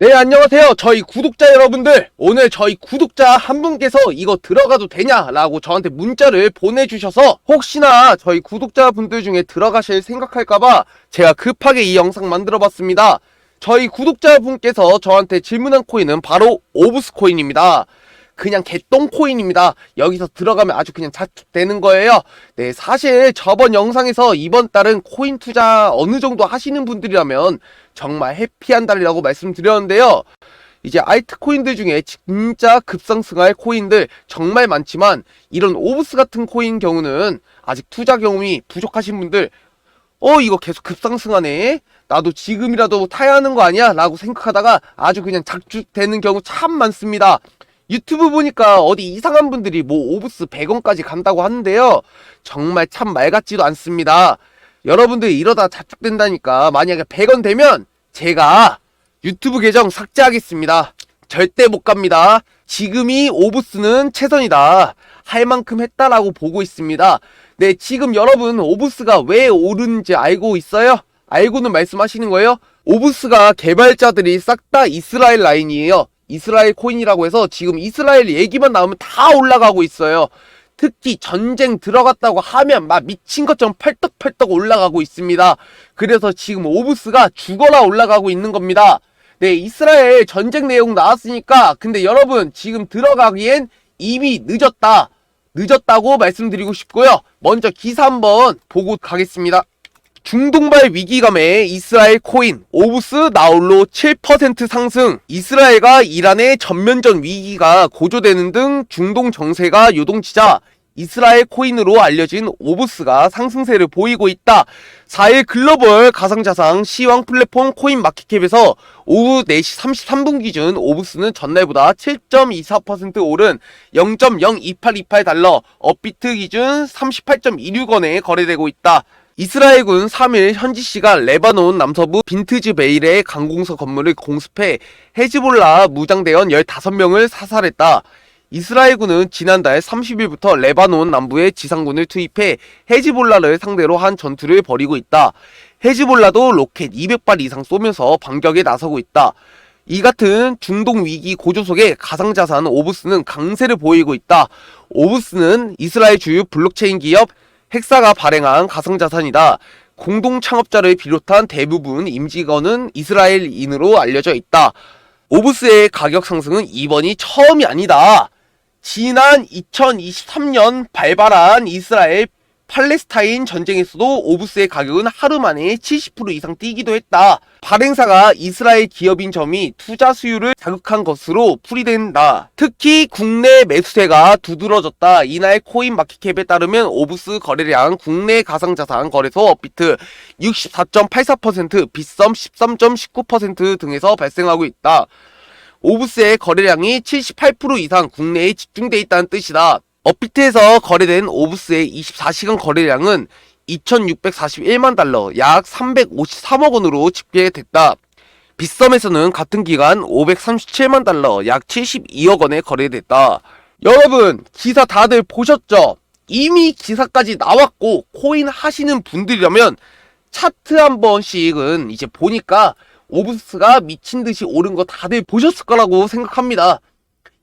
네, 안녕하세요. 저희 구독자 여러분들. 오늘 저희 구독자 한 분께서 이거 들어가도 되냐라고 저한테 문자를 보내주셔서 혹시나 저희 구독자 분들 중에 들어가실 생각할까봐 제가 급하게 이 영상 만들어 봤습니다. 저희 구독자 분께서 저한테 질문한 코인은 바로 오브스 코인입니다. 그냥 개똥 코인입니다. 여기서 들어가면 아주 그냥 자축되는 거예요. 네, 사실 저번 영상에서 이번 달은 코인 투자 어느 정도 하시는 분들이라면 정말 해피한 달이라고 말씀드렸는데요. 이제 알트코인들 중에 진짜 급상승할 코인들 정말 많지만 이런 오브스 같은 코인 경우는 아직 투자 경험이 부족하신 분들 어 이거 계속 급상승하네 나도 지금이라도 타야 하는 거 아니야 라고 생각하다가 아주 그냥 작죽되는 경우 참 많습니다 유튜브 보니까 어디 이상한 분들이 뭐 오브스 100원까지 간다고 하는데요 정말 참 말 같지도 않습니다 여러분들 이러다 자축된다니까 만약에 100원 되면 제가 유튜브 계정 삭제하겠습니다. 절대 못 갑니다. 지금이 오브스는 최선이다. 할 만큼 했다라고 보고 있습니다. 네, 지금 여러분 오브스가 왜 오르는지 알고 있어요? 알고는 말씀하시는 거예요? 오브스가 개발자들이 싹 다 이스라엘 라인이에요. 이스라엘 코인이라고 해서 지금 이스라엘 얘기만 나오면 다 올라가고 있어요. 특히 전쟁 들어갔다고 하면 막 미친 것처럼 펄떡펄떡 올라가고 있습니다. 그래서 지금 오브스가 죽어라 올라가고 있는 겁니다. 네, 이스라엘 전쟁 내용 나왔으니까 근데 여러분 지금 들어가기엔 이미 늦었다. 늦었다고 말씀드리고 싶고요. 먼저 기사 한번 보고 가겠습니다. 중동발 위기감에 이스라엘 코인 오브스 나홀로 7% 상승 이스라엘과 이란의 전면전 위기가 고조되는 등 중동 정세가 요동치자 이스라엘 코인으로 알려진 오브스가 상승세를 보이고 있다. 4일 글로벌 가상자산 시황 플랫폼 코인 마켓캡에서 오후 4시 33분 기준 오브스는 전날보다 7.24% 오른 0.02828달러, 업비트 기준 38.26원에 거래되고 있다. 이스라엘군 3일 현지 시간 레바논 남서부 빈트즈 베일의 강공서 건물을 공습해 헤즈볼라 무장대원 15명을 사살했다. 이스라엘군은 지난달 30일부터 레바논 남부에 지상군을 투입해 헤즈볼라를 상대로 한 전투를 벌이고 있다. 헤즈볼라도 로켓 200발 이상 쏘면서 반격에 나서고 있다. 이 같은 중동 위기 고조 속에 가상자산 오브스는 강세를 보이고 있다. 오브스는 이스라엘 주요 블록체인 기업 헥사가 발행한 가상자산이다. 공동 창업자를 비롯한 대부분 임직원은 이스라엘인으로 알려져 있다. 오브스의 가격 상승은 이번이 처음이 아니다. 지난 2023년 발발한 이스라엘 팔레스타인 전쟁에서도 오브스의 가격은 하루 만에 70% 이상 뛰기도 했다. 발행사가 이스라엘 기업인 점이 투자 수요를 자극한 것으로 풀이된다. 특히 국내 매수세가 두드러졌다. 이날 코인 마켓캡에 따르면 오브스 거래량 국내 가상자산 거래소 업비트 64.84%, 빗썸 13.19% 등에서 발생하고 있다. 오브스의 거래량이 78% 이상 국내에 집중돼 있다는 뜻이다. 업비트에서 거래된 오브스의 24시간 거래량은 2,641만 달러, 약 353억 원으로 집계됐다. 빗썸에서는 같은 기간 537만 달러, 약 72억 원에 거래됐다. 여러분, 기사 다들 보셨죠? 이미 기사까지 나왔고 코인 하시는 분들이라면 차트 한 번씩은 이제 보니까 오브스가 미친 듯이 오른 거 다들 보셨을 거라고 생각합니다.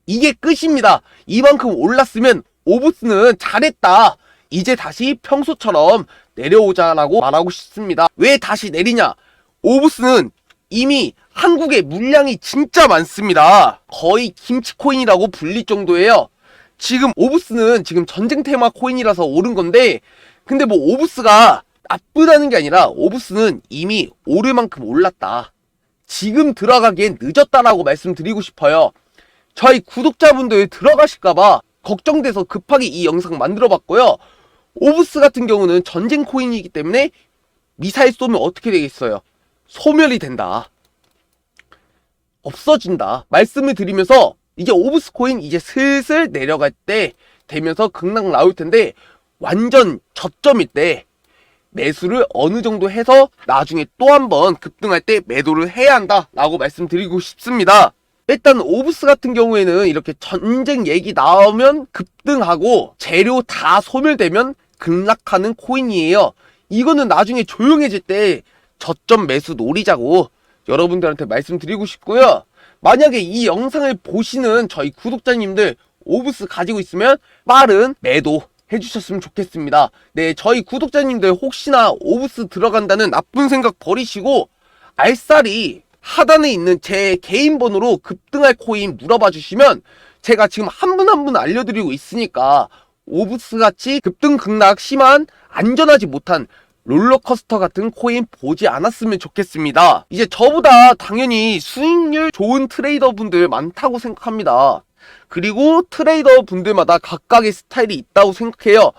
이게 끝입니다. 이만큼 올랐으면 오브스는 잘했다. 이제 다시 평소처럼 내려오자라고 말하고 싶습니다. 왜 다시 내리냐? 오브스는 이미 한국에 물량이 진짜 많습니다. 거의 김치코인이라고 불릴 정도예요. 지금 오브스는 지금 전쟁 테마 코인이라서 오른 건데, 근데 뭐 오브스가 나쁘다는 게 아니라 오브스는 이미 오를 만큼 올랐다. 지금 들어가기엔 늦었다라고 말씀드리고 싶어요. 저희 구독자분들 들어가실까봐 걱정돼서 급하게 이 영상 만들어 봤고요. 오브스 같은 경우는 전쟁 코인이기 때문에 미사일 쏘면 어떻게 되겠어요? 소멸이 된다. 없어진다. 말씀을 드리면서 이제 오브스 코인 이제 슬슬 내려갈 때 되면서 극락 나올 텐데 완전 저점일 때 매수를 어느 정도 해서 나중에 또 한번 급등할 때 매도를 해야 한다라고 말씀드리고 싶습니다. 일단 오브스 같은 경우에는 이렇게 전쟁 얘기 나오면 급등하고 재료 다 소멸되면 급락하는 코인이에요. 이거는 나중에 조용해질 때 저점 매수 노리자고 여러분들한테 말씀드리고 싶고요. 만약에 이 영상을 보시는 저희 구독자님들 오브스 가지고 있으면 빠른 매도 해주셨으면 좋겠습니다. 네, 저희 구독자님들 혹시나 오브스 들어간다는 나쁜 생각 버리시고 알싸리 하단에 있는 제 개인 번호로 급등할 코인 물어봐 주시면 제가 지금 한 분 한 분 알려드리고 있으니까 오브스 같이 급등 급락 심한 안전하지 못한 롤러코스터 같은 코인 보지 않았으면 좋겠습니다. 이제 저보다 당연히 수익률 좋은 트레이더 분들 많다고 생각합니다. 그리고 트레이더 분들마다 각각의 스타일이 있다고 생각해요.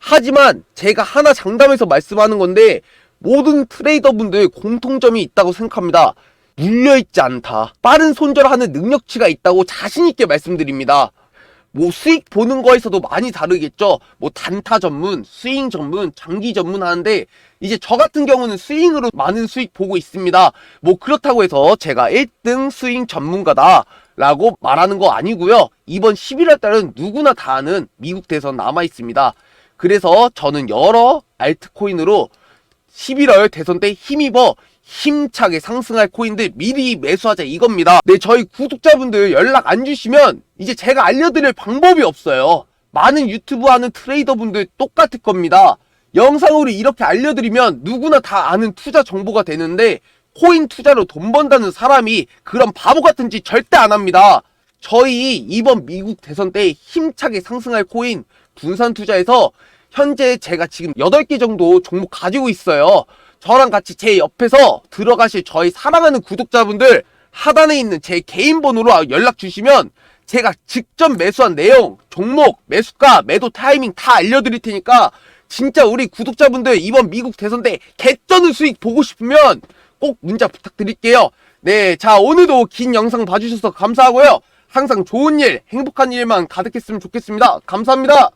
하지만 제가 하나 장담해서 말씀하는 건데 모든 트레이더 분들 공통점이 있다고 생각합니다. 물려있지 않다. 빠른 손절하는 능력치가 있다고 자신있게 말씀드립니다. 뭐 수익 보는 거에서도 많이 다르겠죠. 뭐 단타 전문, 스윙 전문, 장기 전문 하는데 이제 저 같은 경우는 스윙으로 많은 수익 보고 있습니다. 뭐 그렇다고 해서 제가 1등 스윙 전문가다. 라고 말하는 거 아니고요. 이번 11월 달은 누구나 다 아는 미국 대선 남아 있습니다. 그래서 저는 여러 알트코인으로 11월 대선 때 힘입어 힘차게 상승할 코인들 미리 매수하자 이겁니다. 네, 저희 구독자분들 연락 안 주시면 이제 제가 알려드릴 방법이 없어요. 많은 유튜브 하는 트레이더 분들 똑같을 겁니다. 영상으로 이렇게 알려드리면 누구나 다 아는 투자 정보가 되는데 코인 투자로 돈 번다는 사람이 그런 바보 같은 짓 절대 안 합니다. 저희 이번 미국 대선 때 힘차게 상승할 코인 분산 투자에서 현재 제가 지금 8개 정도 종목 가지고 있어요. 저랑 같이 제 옆에서 들어가실 저희 사랑하는 구독자분들 하단에 있는 제 개인 번호로 연락 주시면 제가 직접 매수한 내용, 종목, 매수가, 매도 타이밍 다 알려드릴 테니까 진짜 우리 구독자분들 이번 미국 대선 때 개쩌는 수익 보고 싶으면 꼭 문자 부탁드릴게요. 네, 자 오늘도 긴 영상 봐주셔서 감사하고요. 항상 좋은 일, 행복한 일만 가득했으면 좋겠습니다. 감사합니다.